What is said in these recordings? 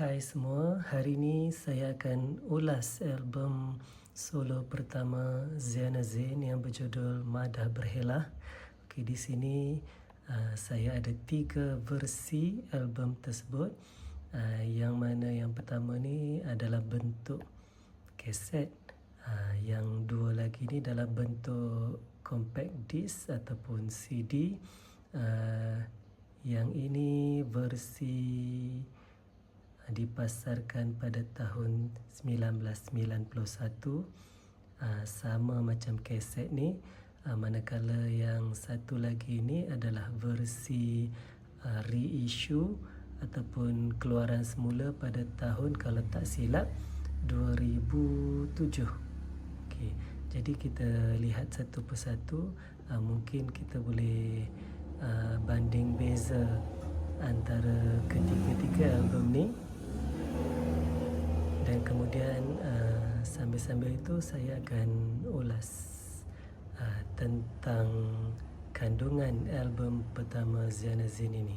Hai semua, hari ini saya akan ulas album solo pertama Ziana Zain yang berjudul Madah Berhelah. Okay, di sini uh, saya ada tiga versi album tersebut. Uh, yang mana yang pertama ni adalah bentuk kaset. Uh, yang dua lagi ni dalam bentuk compact disc ataupun CD. Uh, yang ini versi dipasarkan pada tahun 1991 uh, sama macam kaset ni uh, manakala yang satu lagi ni adalah versi uh, reissue ataupun keluaran semula pada tahun kalau tak silap 2007 okey jadi kita lihat satu persatu uh, mungkin kita boleh uh, banding beza antara ketiga-tiga album ni dan kemudian uh, sambil-sambil itu saya akan ulas uh, tentang kandungan album pertama Ziana Zin ini.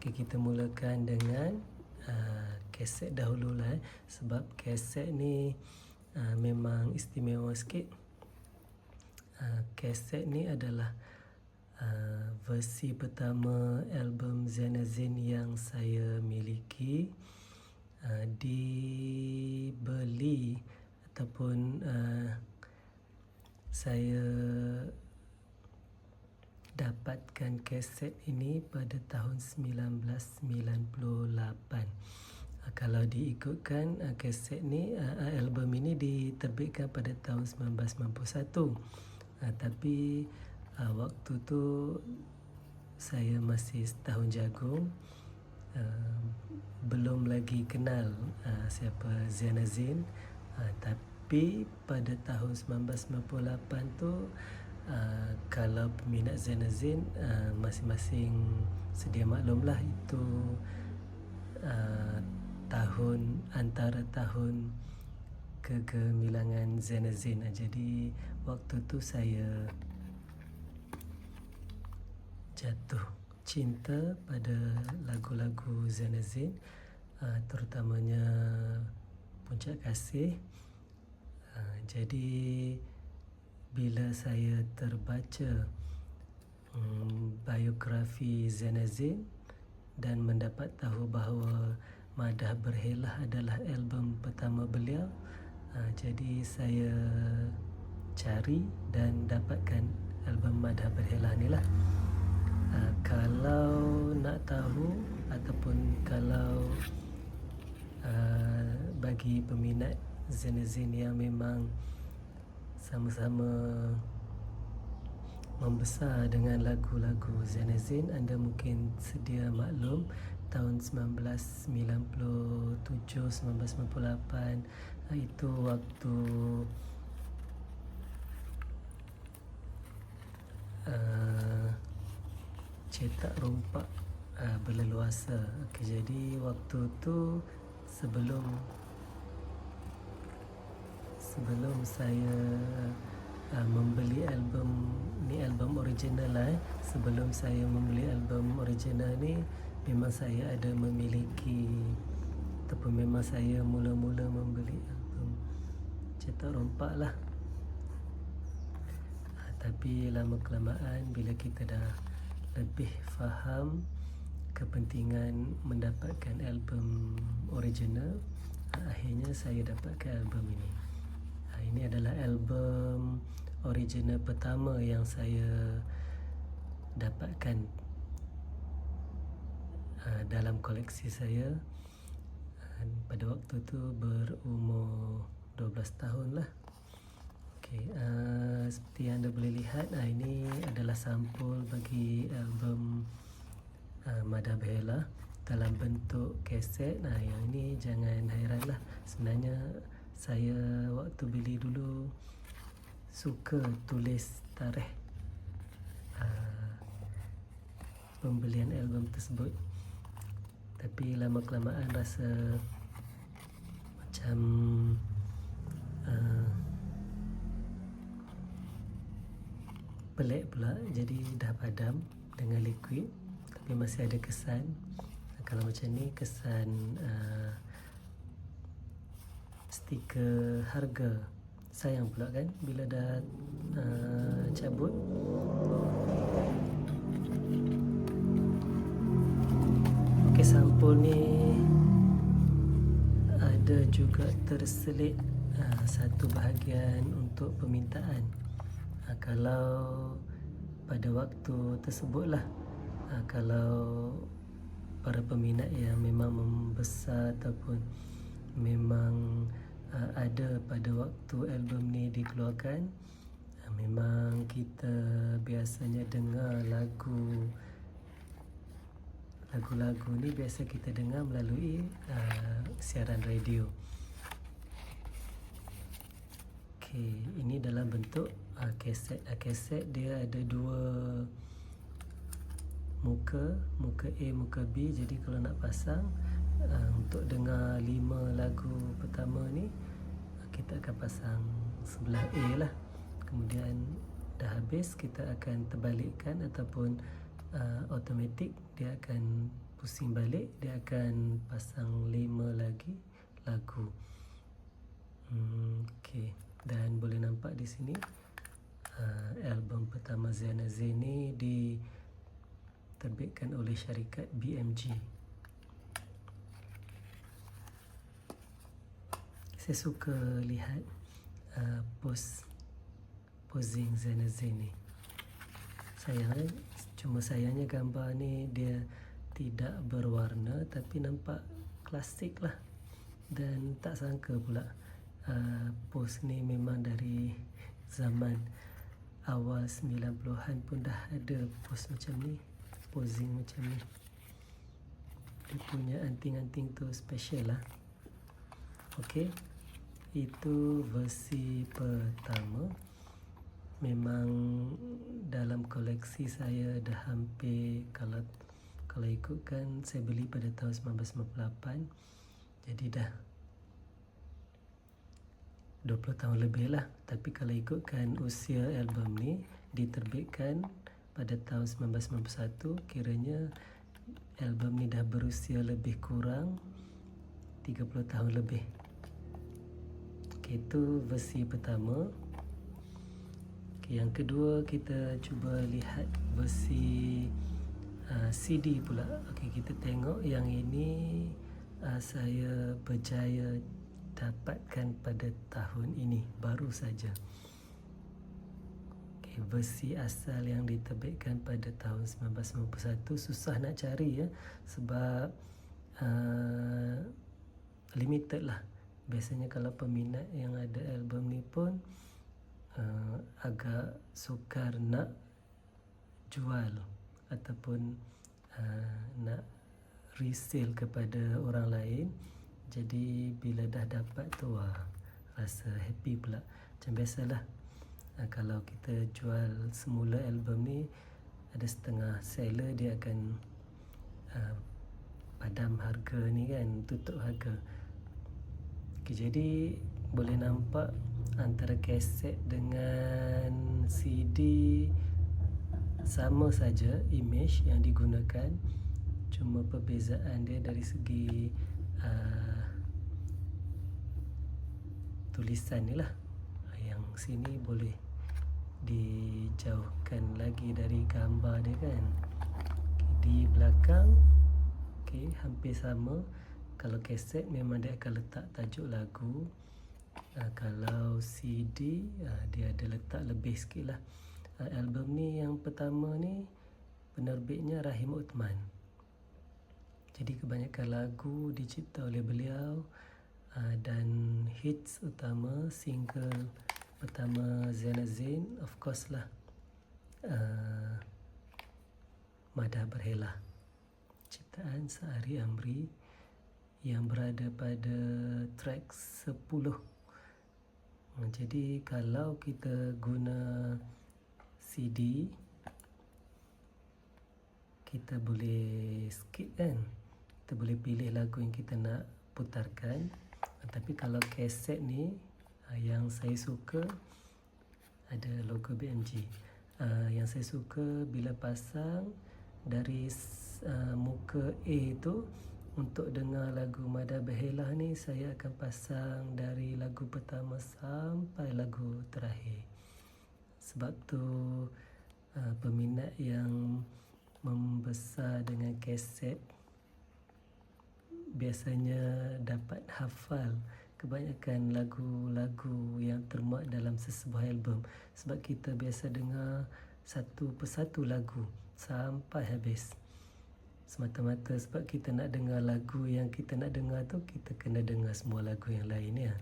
Okay, kita mulakan dengan uh, dahulu lah eh, sebab kaset ni uh, memang istimewa sikit. Uh, kaset ni adalah uh, versi pertama album Ziana Zin yang saya miliki. Uh, dibeli ataupun uh, saya dapatkan kaset ini pada tahun 1998. Uh, kalau diikutkan uh, kaset ni uh, album ini diterbitkan pada tahun 1991. Uh, tapi uh, waktu tu saya masih setahun jagung. Uh, belum lagi kenal uh, siapa Zain. Azin uh, tapi pada tahun 1998 tu uh, kalau peminat Zain Azin uh, masing-masing sedia maklumlah itu uh, tahun antara tahun kegemilangan Zain Azin uh, jadi waktu tu saya jatuh cinta pada lagu-lagu Zainazin uh, terutamanya Puncak Kasih. Uh, jadi bila saya terbaca um, biografi Zainazin dan mendapat tahu bahawa Madah Berhelah adalah album pertama beliau uh, jadi saya cari dan dapatkan album Madah Berhelah ni lah uh, kalau nak tahu ataupun kalau uh, bagi peminat Zenazin yang memang sama-sama membesar dengan lagu-lagu Zenazin anda mungkin sedia maklum tahun 1997 1998 itu waktu uh, cetak rompak uh, berleluasa. Okay, jadi waktu tu sebelum sebelum saya uh, membeli album ni album original lah eh. sebelum saya membeli album original ni memang saya ada memiliki ataupun memang saya mula-mula membeli album cetak rompak lah uh, tapi lama kelamaan bila kita dah lebih faham kepentingan mendapatkan album original akhirnya saya dapatkan album ini. Ha, ini adalah album original pertama yang saya dapatkan ha, dalam koleksi saya. Pada waktu tu berumur 12 tahun lah Okay, uh, seperti yang anda boleh lihat, uh, ini adalah sampul bagi album uh, Madah Bella dalam bentuk kaset. Nah, yang ini jangan hairanlah. Sebenarnya saya waktu beli dulu suka tulis tarikh uh, pembelian album tersebut. Tapi lama kelamaan rasa macam uh, pelik pula. Jadi dah padam dengan liquid tapi masih ada kesan. Kalau macam ni kesan uh, stiker harga sayang pula kan bila dah uh, cabut. Ok sampul ni ada juga terselit uh, satu bahagian untuk permintaan uh, kalau pada waktu tersebutlah uh, kalau para peminat yang memang membesar ataupun memang uh, ada pada waktu album ni dikeluarkan memang kita biasanya dengar lagu lagu-lagu ni biasa kita dengar melalui uh, siaran radio Okey, ini dalam bentuk uh, kaset. Uh, kaset dia ada dua muka muka A muka B jadi kalau nak pasang uh, untuk dengar lima lagu pertama ni uh, kita akan pasang sebelah A lah kemudian dah habis kita akan terbalikkan ataupun uh, automatic dia akan pusing balik dia akan pasang lima lagi lagu hmm, okay. Dan boleh nampak di sini uh, album pertama Zaina Zain ni di diterbitkan oleh syarikat BMG. Saya suka lihat uh, pose posing Zainal Zain ni. Sayangnya, cuma sayangnya gambar ni dia tidak berwarna tapi nampak klasik lah. Dan tak sangka pula pose ni memang dari zaman awal 90-an pun dah ada pose macam ni posing macam ni. Dia punya anting-anting tu special lah. Ok itu versi pertama. Memang dalam koleksi saya dah hampir kalau kalau ikutkan saya beli pada tahun 1998 jadi dah 20 tahun lebih lah. Tapi kalau ikutkan usia album ni diterbitkan pada tahun 1991 kiranya album ni dah berusia lebih kurang 30 tahun lebih. Okay, itu versi pertama. Okay, yang kedua kita cuba lihat versi uh, CD pula. Okay, kita tengok yang ini uh, saya berjaya dapatkan pada tahun ini baru saja. Versi asal yang diterbitkan pada tahun 1991 susah nak cari ya sebab uh, limited lah. Biasanya kalau peminat yang ada album ni pun uh, agak sukar nak jual ataupun uh, nak resale kepada orang lain jadi bila dah dapat tu wah, rasa happy pula. Macam biasalah. Uh, kalau kita jual semula album ni ada setengah seller dia akan uh, padam harga ni kan tutup harga. Okay, jadi boleh nampak antara kaset dengan CD sama saja image yang digunakan. Cuma perbezaan dia dari segi uh, tulisan ni lah sini boleh dijauhkan lagi dari gambar dia kan. Okay, di belakang okay, hampir sama. Kalau kaset memang dia akan letak tajuk lagu. Uh, kalau CD uh, ah, dia ada letak lebih sikit lah. Uh, album ni yang pertama ni penerbitnya Rahim Uthman jadi kebanyakan lagu dicipta oleh beliau uh, dan hits utama single Pertama Zainal Zain Of course lah uh, Madah Berhela. Ciptaan Sehari Amri Yang berada pada track 10 uh, Jadi kalau kita guna CD Kita boleh skip kan Kita boleh pilih lagu yang kita nak putarkan Tapi kalau kaset ni uh, yang saya suka ada logo BMG. Ah, yang saya suka bila pasang dari uh, muka A tu untuk dengar lagu Mada Behelah ni saya akan pasang dari lagu pertama sampai lagu terakhir. Sebab tu peminat yang membesar dengan kaset biasanya dapat hafal kebanyakan lagu-lagu yang termuat dalam sesebuah album sebab kita biasa dengar satu persatu lagu sampai habis semata-mata sebab kita nak dengar lagu yang kita nak dengar tu kita kena dengar semua lagu yang lain ya.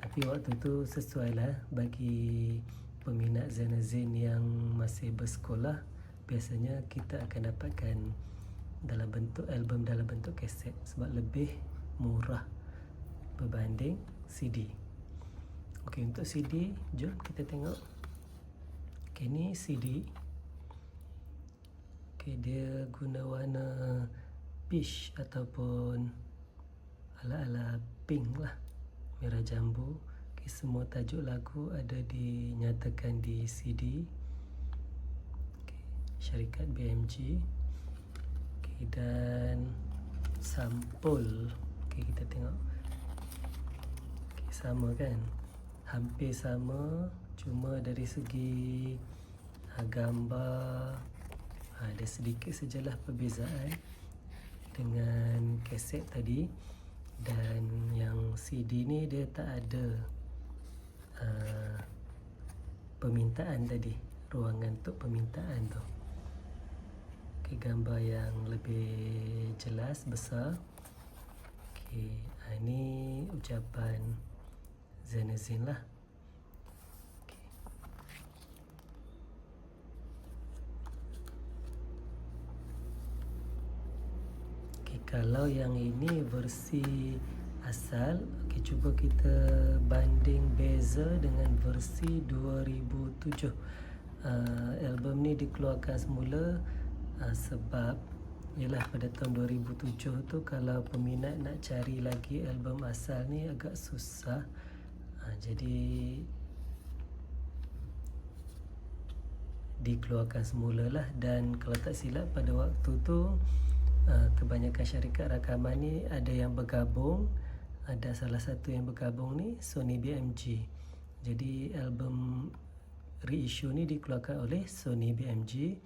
Tapi waktu tu sesuai lah bagi peminat Zainazin yang masih bersekolah biasanya kita akan dapatkan dalam bentuk album dalam bentuk kaset sebab lebih murah berbanding CD. Okey untuk CD jom kita tengok. Okey ni CD Okay, dia guna warna peach ataupun ala-ala pink lah. Merah jambu. Okay, semua tajuk lagu ada dinyatakan di CD. Okay, syarikat BMG. Okay, dan sampul. Okay, kita tengok. Okay, sama kan? Hampir sama. Cuma dari segi uh, gambar ada sedikit sajalah perbezaan dengan kaset tadi dan yang CD ni dia tak ada uh, permintaan tadi ruangan untuk permintaan tu okay, gambar yang lebih jelas besar. Okay, ini ucapan Zenazin lah. Kalau yang ini versi asal okay, cuba kita banding beza dengan versi 2007 uh, album ni dikeluarkan semula uh, sebab ialah pada tahun 2007 tu kalau peminat nak cari lagi album asal ni agak susah. Uh, jadi dikeluarkan semula lah dan kalau tak silap pada waktu tu Ah, kebanyakan syarikat rakaman ni ada yang bergabung ada salah satu yang bergabung ni Sony BMG jadi album reissue ni dikeluarkan oleh Sony BMG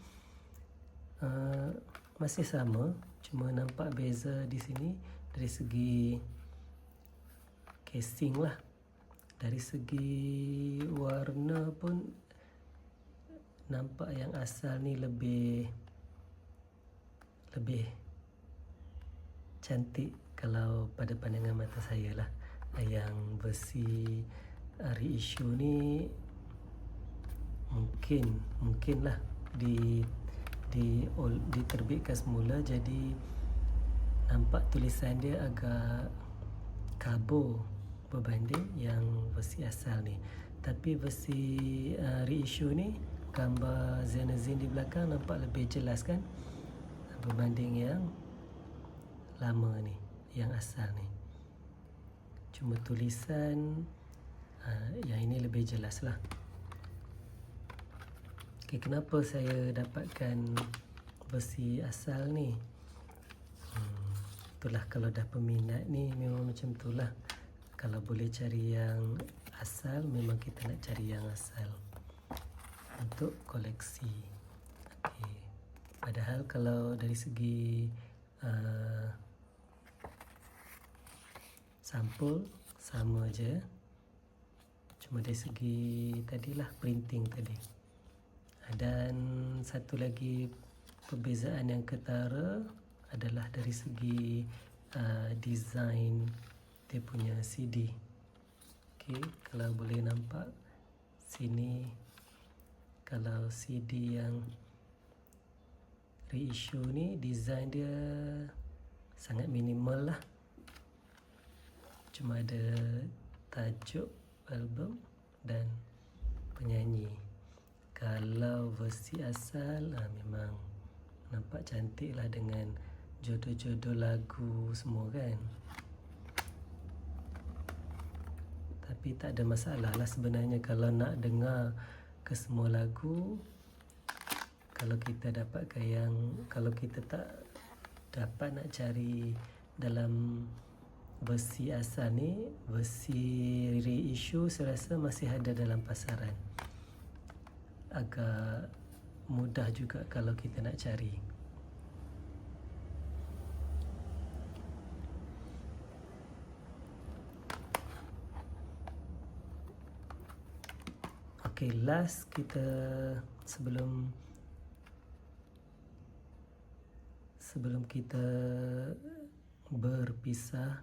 ah, masih sama cuma nampak beza di sini dari segi casing lah. Dari segi warna pun nampak yang asal ni lebih lebih cantik kalau pada pandangan mata saya lah. Yang versi uh, reissue ni mungkin mungkin lah di di diterbitkan semula jadi nampak tulisan dia agak kabur berbanding yang versi asal ni. Tapi versi uh, reissue ni gambar Zenazin di belakang nampak lebih jelas kan? Berbanding yang lama ni yang asal ni. Cuma tulisan uh, yang ini lebih jelas lah okay, kenapa saya dapatkan versi asal ni? Hmm, itulah kalau dah peminat ni memang macam itulah. Kalau boleh cari yang asal memang kita nak cari yang asal untuk koleksi. Okay. padahal kalau dari segi uh, sampul sama je. Cuma dari segi tadilah printing tadi dan satu lagi perbezaan yang ketara adalah dari segi uh, design dia punya CD okey kalau boleh nampak sini kalau CD yang reissue ni design dia sangat minimal lah. Cuma ada tajuk album dan penyanyi kalau versi asal ah, memang nampak cantik lah dengan jodoh-jodoh lagu semua kan. Tapi tak ada masalah lah sebenarnya kalau nak dengar ke semua lagu kalau kita dapatkan yang kalau kita tak dapat nak cari dalam versi asal ni versi reissue saya rasa masih ada dalam pasaran agak mudah juga kalau kita nak cari Okay, last kita sebelum sebelum kita berpisah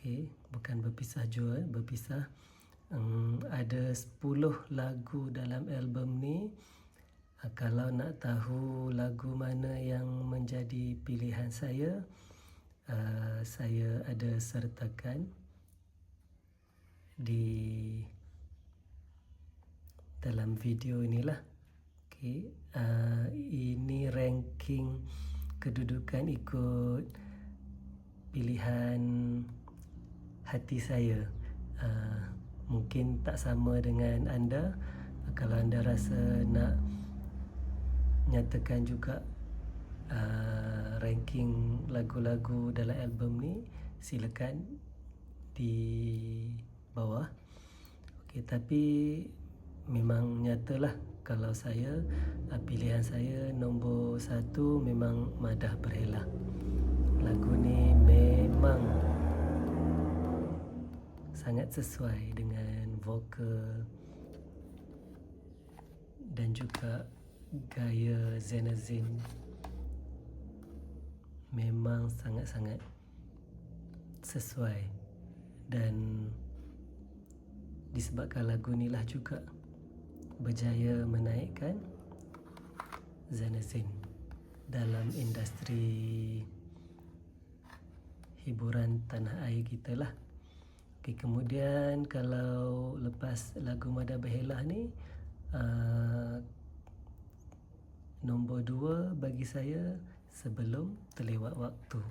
Okey, bukan berpisah jua, berpisah. Um, ada 10 lagu dalam album ni. Uh, kalau nak tahu lagu mana yang menjadi pilihan saya, uh, saya ada sertakan di dalam video inilah. Okey, uh, ini ranking kedudukan ikut pilihan hati saya uh, mungkin tak sama dengan anda. Kalau anda rasa nak nyatakan juga uh, ranking lagu-lagu dalam album ni silakan di bawah. Okey tapi memang nyatalah kalau saya uh, pilihan saya nombor satu memang madah berhela lagu ni memang sangat sesuai dengan vokal dan juga gaya Zenazin memang sangat-sangat sesuai dan disebabkan lagu ni lah juga berjaya menaikkan Zenazin dalam industri hiburan tanah air kita lah. Okay, kemudian kalau lepas lagu Mada Behelah ni uh, Nombor dua bagi saya Sebelum Terlewat Waktu.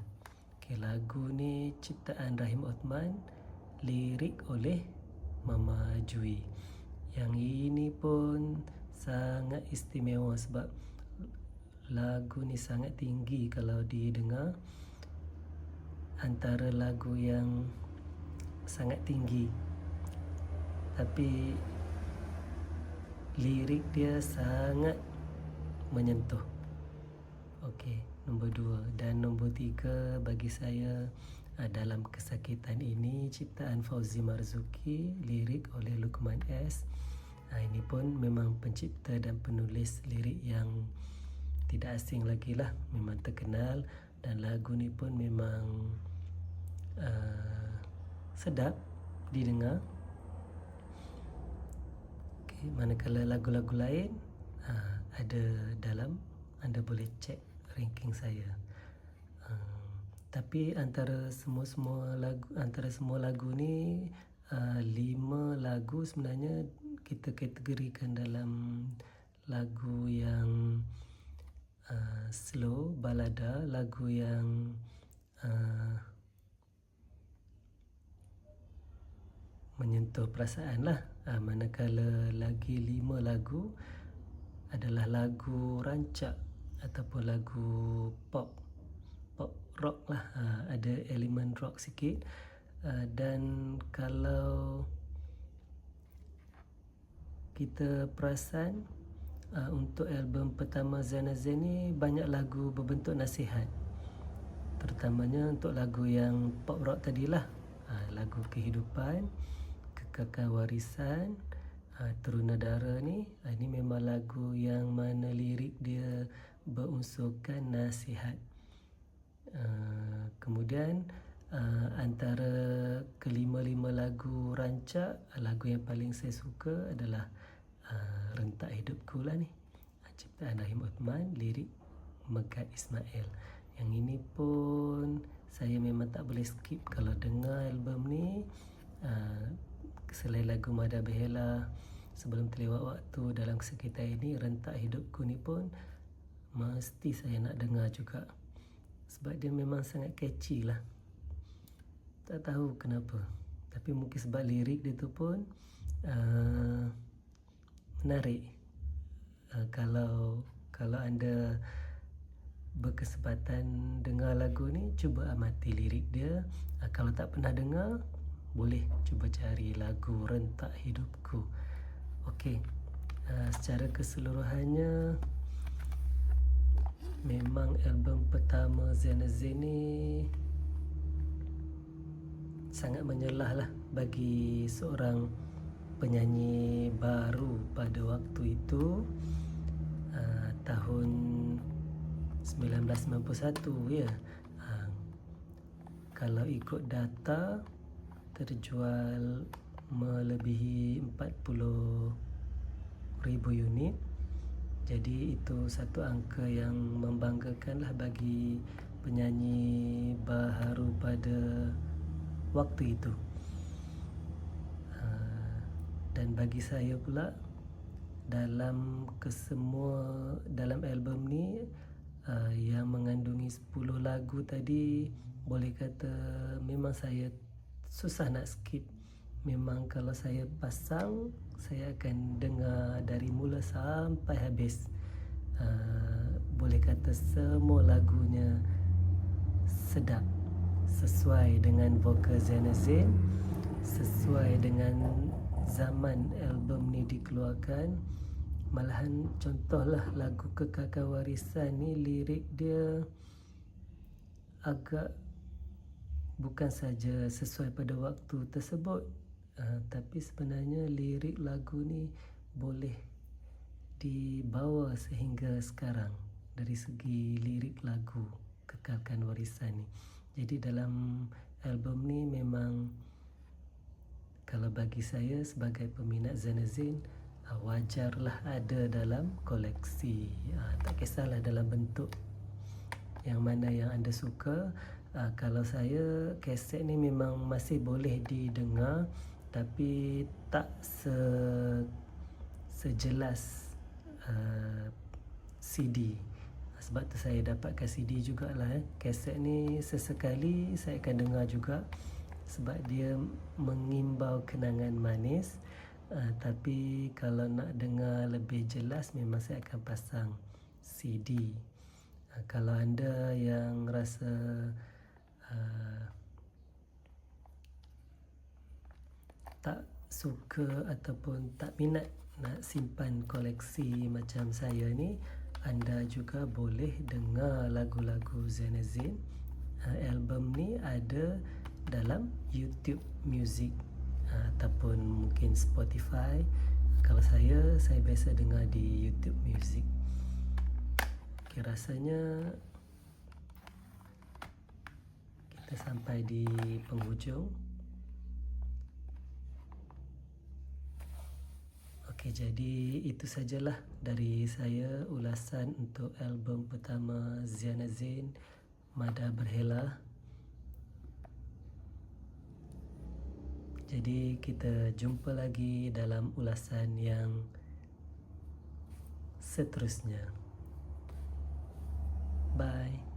Okay, Lagu ni ciptaan Rahim Othman Lirik oleh Mama Jui. Yang ini pun sangat istimewa sebab Lagu ni sangat tinggi kalau didengar. Antara lagu yang sangat tinggi. Tapi lirik dia sangat menyentuh. Okey nombor dua dan nombor tiga bagi saya uh, dalam kesakitan ini ciptaan Fauzi Marzuki lirik oleh Lukman S. Uh, ini pun memang pencipta dan penulis lirik yang tidak asing lagi lah memang terkenal. Dan lagu ni pun memang uh, sedap didengar. Okay, manakala lagu-lagu lain uh, ada dalam anda boleh cek ranking saya. Uh, tapi antara semua-semua lagu antara semua lagu ni uh, lima lagu sebenarnya kita kategorikan dalam lagu yang uh, slow balada lagu yang uh, menyentuh perasaan lah. Ha, manakala lagi lima lagu adalah lagu rancak ataupun lagu pop pop rock lah. Ha, ada elemen rock sikit. Ha, dan kalau kita perasan ha, untuk album pertama Zana Zen ni banyak lagu berbentuk nasihat. Terutamanya untuk lagu yang pop rock tadilah ha, lagu kehidupan kakak warisan uh, Terunadara ni uh, Ini memang lagu yang mana lirik dia Berunsurkan nasihat. Uh, Kemudian uh, Antara kelima-lima lagu rancak Lagu yang paling saya suka adalah uh, Rentak Hidupku lah ni. Ciptaan Rahim Uthman Lirik Megat Ismail. Yang ini pun Saya memang tak boleh skip. Kalau dengar album ni uh, selain lagu Mada Behela sebelum terlewat waktu dalam sekitar ini rentak hidupku ni pun mesti saya nak dengar juga. Sebab dia memang sangat catchy lah. Tak tahu kenapa tapi mungkin sebab lirik dia tu pun uh, menarik. Uh, kalau kalau anda berkesempatan dengar lagu ni cuba amati lirik dia. Uh, kalau tak pernah dengar boleh cuba cari lagu rentak hidupku. Okey uh, secara keseluruhannya memang album pertama Zena ni sangat menyelah lah bagi seorang penyanyi baru pada waktu itu uh, tahun 1991 ya. Uh, kalau ikut data terjual melebihi 40 ribu unit. Jadi itu satu angka yang membanggakan lah bagi penyanyi baharu pada waktu itu. Ah, dan bagi saya pula dalam kesemua dalam album ni uh, yang mengandungi 10 lagu tadi boleh kata memang saya susah nak skip. Memang kalau saya pasang saya akan dengar dari mula sampai habis. Uh, boleh kata semua lagunya sedap sesuai dengan vokal Zainal Zain sesuai dengan zaman album ni dikeluarkan. Malahan contohlah lagu kekal warisan ni lirik dia agak bukan saja sesuai pada waktu tersebut uh, tapi sebenarnya lirik lagu ni boleh dibawa sehingga sekarang dari segi lirik lagu kekalkan warisan ni. Jadi dalam album ni memang kalau bagi saya sebagai peminat Zanazin uh, wajarlah ada dalam koleksi. Uh, tak kisahlah dalam bentuk yang mana yang anda suka Uh, kalau saya kaset ni memang masih boleh didengar tapi tak se sejelas uh, CD sebab tu saya dapatkan CD jugalah eh. kaset ni sesekali saya akan dengar juga sebab dia mengimbau kenangan manis. Uh, tapi kalau nak dengar lebih jelas memang saya akan pasang CD uh, kalau anda yang rasa tak suka ataupun tak minat nak simpan koleksi macam saya ni anda juga boleh dengar lagu-lagu Zenazin uh, album ni ada dalam YouTube Music uh, ataupun mungkin Spotify. Kalau saya saya biasa dengar di YouTube Music. Okay, rasanya kita sampai di penghujung. Okey jadi itu sajalah dari saya ulasan untuk album pertama Ziana Zain Mada Berhela. Jadi kita jumpa lagi dalam ulasan yang seterusnya. Bye